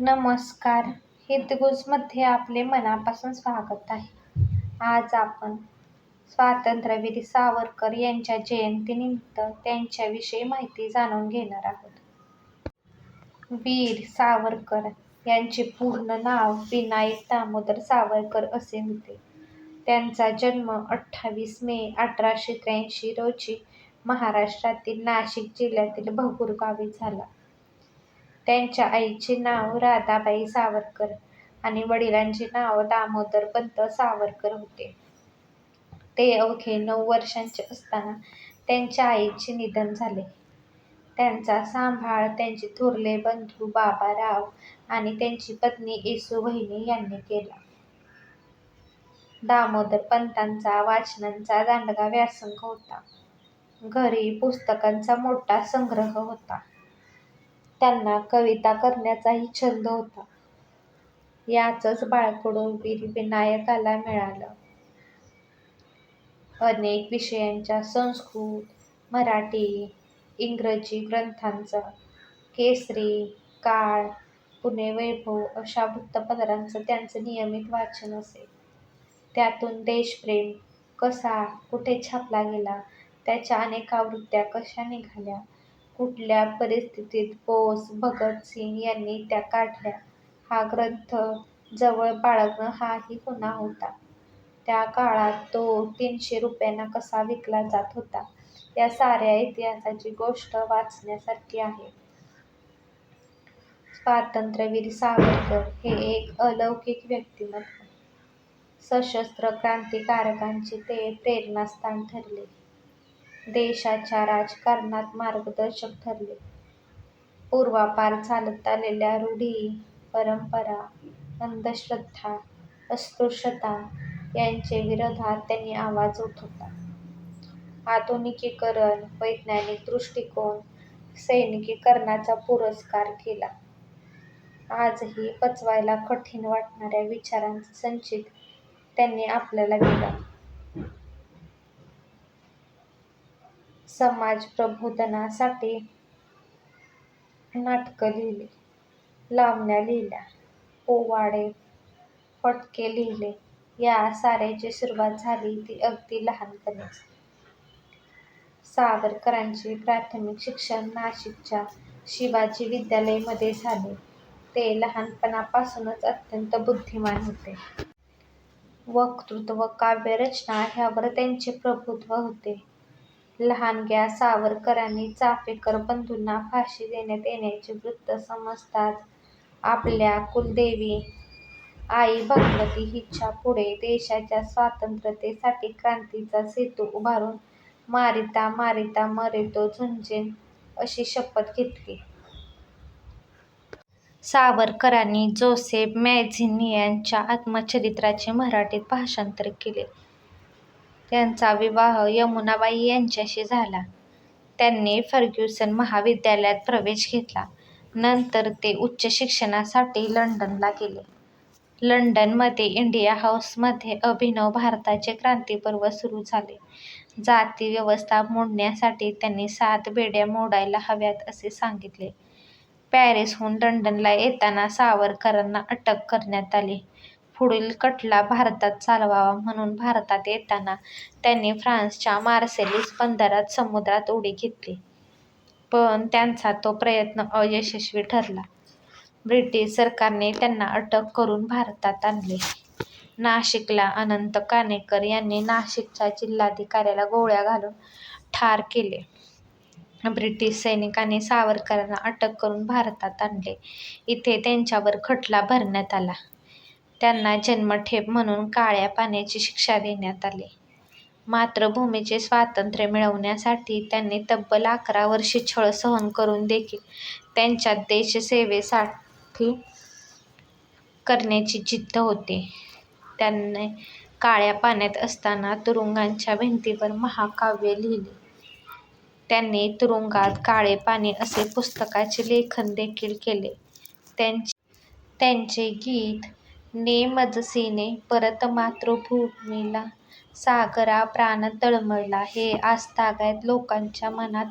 नमस्कार. हितगुजमध्ये आपले मनापासून स्वागत आहे. आज आपण स्वातंत्र्यवीर सावरकर यांच्या जयंतीनिमित्त त्यांच्याविषयी माहिती जाणून घेणार आहोत. वीर सावरकर यांचे पूर्ण नाव विनायक दामोदर सावरकर असे होते. त्यांचा जन्म अठ्ठावीस मे अठराशे त्र्याऐंशी रोजी महाराष्ट्रातील नाशिक जिल्ह्यातील भगूर गावी झाला. त्यांच्या आईचे नाव राधाबाई सावरकर आणि वडिलांचे नाव दामोदर पंत सावरकर होते. ते अवघे नऊ वर्षांचे असताना त्यांच्या आईचे निधन झाले. त्यांचा सांभाळ त्यांचे थोरले बंधू बाबाराव आणि त्यांची पत्नी येसूवहिनी यांनी केला. दामोदर पंतांचा वाचनांचा दांडगा व्यासंग होता. घरी पुस्तकांचा मोठा संग्रह होता. त्यांना कविता करण्याचाही छंद होता. याचच बाळकडून वीर विनायकाला मिळालं. अनेक विषयांच्या संस्कृत मराठी इंग्रजी ग्रंथांचं केसरी काळ पुणे वैभव अशा वृत्तपत्रांचं त्यांचं नियमित वाचन असे. त्यातून देशप्रेम कसा कुठे छापला गेला त्याच्या अनेक आवृत्त्या कशा निघाल्या कुठल्या परिस्थितीत बोस भगतसिंग यांनी त्या काढल्या हा ग्रंथ जवळ बाळगणं हाही गुन्हा होता. त्या काळात तो तीनशे रुपयांना कसा विकला जात होता या साऱ्या इतिहासाची गोष्ट वाचण्यासारखी आहे. स्वातंत्र्यवीर सावरकर हे एक अलौकिक व्यक्तिमत्व. सशस्त्र क्रांतिकारकांचे ते प्रेरणास्थान ठरले. देशाच्या राजकारणात मार्गदर्शक ठरले. पूर्वापार चालत आलेल्या रूढी परंपरा अंधश्रद्धा अस्पृश्यता यांचे विरोधात त्यांनी आवाज उठवला. आधुनिकीकरण वैज्ञानिक दृष्टिकोन सैनिकीकरणाचा पुरस्कार केला. आजही पचवायला कठीण वाटणाऱ्या विचारांचा संचित त्यांनी आपल्याला दिला. समाज प्रबोधनासाठी नाटकं लिहिली. लावण्या लिहिल्या. पोवाडे फटके लिहिले. या साऱ्याची सुरुवात झाली ती अगदी लहानपणीच. सावरकरांचे प्राथमिक शिक्षण नाशिकच्या शिवाजी विद्यालयमध्ये झाले. ते लहानपणापासूनच अत्यंत बुद्धिमान होते. वक्तृत्व काव्यरचना ह्यावर त्यांचे प्रभुत्व होते. लहानग्या सावरकरांनी चाफेकर बंधूंना फाशी देण्यात येण्याचे वृत्त समजताच आपल्या कुलदेवी आई भगवती हिच्या पुढे देशाच्या स्वातंत्र्यतेसाठी क्रांतीचा सेतू उभारून मारिता मारिता मरे तो झुंजेन अशी शपथ घेतली. सावरकरांनी जोसेफ मॅझिनी यांच्या आत्मचरित्राचे मराठीत भाषांतर केले. त्यांचा विवाह यमुनाबाई यांच्याशी झाला. त्यांनी फर्ग्युसन महाविद्यालयात प्रवेश घेतला. नंतर ते उच्च शिक्षणासाठी लंडनला गेले. लंडनमध्ये इंडिया हाऊसमध्ये अभिनव भारताचे क्रांतिपर्व सुरू झाले. जाती व्यवस्था मोडण्यासाठी त्यांनी सात बेड्या मोडायला हव्यात असे सांगितले. पॅरिसहून लंडनला येताना सावरकरांना अटक करण्यात आली. पुढील खटला भारतात चालवावा म्हणून भारतात येताना त्यांनी फ्रान्सच्या मार्सेलिस बंदरात समुद्रात उडी घेतली. पण त्यांचा तो प्रयत्न अयशस्वी ठरला. ब्रिटिश सरकारने त्यांना अटक करून भारतात आणले. नाशिकला अनंत काणेकर यांनी नाशिकच्या जिल्हाधिकाऱ्याला गोळ्या घालून ठार केले. ब्रिटिश सैनिकांनी सावरकरांना अटक करून भारतात आणले. इथे त्यांच्यावर खटला भरण्यात आला. त्यांना जन्मठेप म्हणून काळ्या पाण्याची शिक्षा देण्यात आली. मातृभूमीचे स्वातंत्र्य मिळवण्यासाठी त्यांनी तब्बल अकरा वर्षे छळ सहन करून देखील त्यांच्यात देशसेवेसाठी करण्याची जिद्द होती. त्यांनी काळ्या पाण्यात असताना तुरुंगांच्या भिंतीवर महाकाव्य लिहिले. त्यांनी तुरुंगात काळे पाणी असे पुस्तकाचे लेखन देखील केले. त्यांचे गीत नेमजसीने परत मातृभूमीला सागरा प्राण तळमळला हे आजतागायत लोकांच्या मनात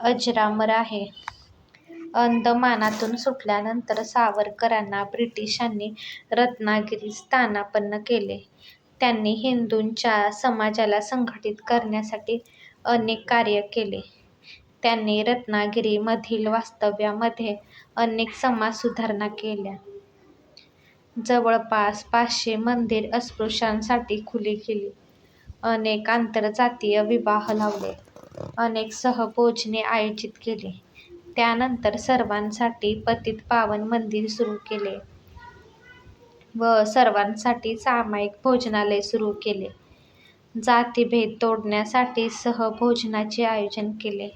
अजरामर आहे अंदमानातून सुटल्यानंतर सावरकरांना ब्रिटिशांनी रत्नागिरीत स्थानापन्न केले. त्यांनी हिंदूंच्या समाजाला संघटित करण्यासाठी अनेक कार्य केले. त्यांनी रत्नागिरीमधील वास्तव्यामध्ये अनेक समाजसुधारणा केल्या. जवळपास पाचशे मंदिर अस्पृश्यांसाठी खुली केली. अनेक आंतरजातीय विवाह लावले. अनेक सहभोजने आयोजित केली. त्यानंतर सर्वांसाठी पतितपावन मंदिर सुरू केले व सर्वांसाठी सामायिक भोजनालय सुरू केले. जातीभेद तोडण्यासाठी सहभोजनाचे आयोजन केले.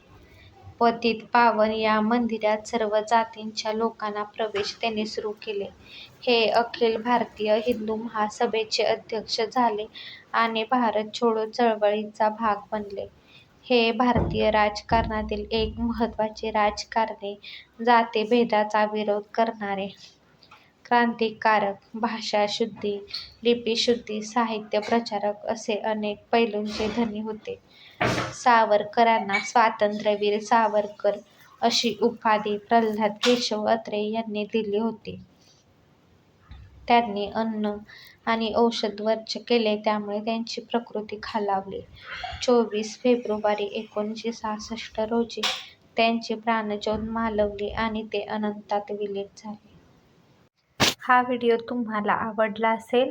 पतितपावन या मंदिरात सर्व जातींच्या लोकांना प्रवेश देणे सुरू केले. हे अखिल भारतीय हिंदू महासभेचे अध्यक्ष झाले आणि भारत छोडो चळवळीचा भाग बनले. हे भारतीय राजकारणातील एक महत्त्वाचे राजकारणी, जातीभेदाचा विरोध करणारे, क्रांतिकारक, भाषाशुद्धी, लिपीशुद्धी, साहित्य प्रचारक असे अनेक पैलूंचे धनी होते. सावरकरांना स्वातंत्र्यवीर सावरकर अशी उपाधी प्रल्हाद केशव अत्रे यांनी दिली होती. त्यांनी अन्न आणि औषध वर्ज्य केले त्यामुळे त्यांची प्रकृती खालावली. चोवीस फेब्रुवारी एकोणीसशे सहासष्ट रोजी त्यांची प्राणज्योत मालवली आणि ते अनंतात विलीन झाले. हा व्हिडिओ तुम्हाला आवडला असेल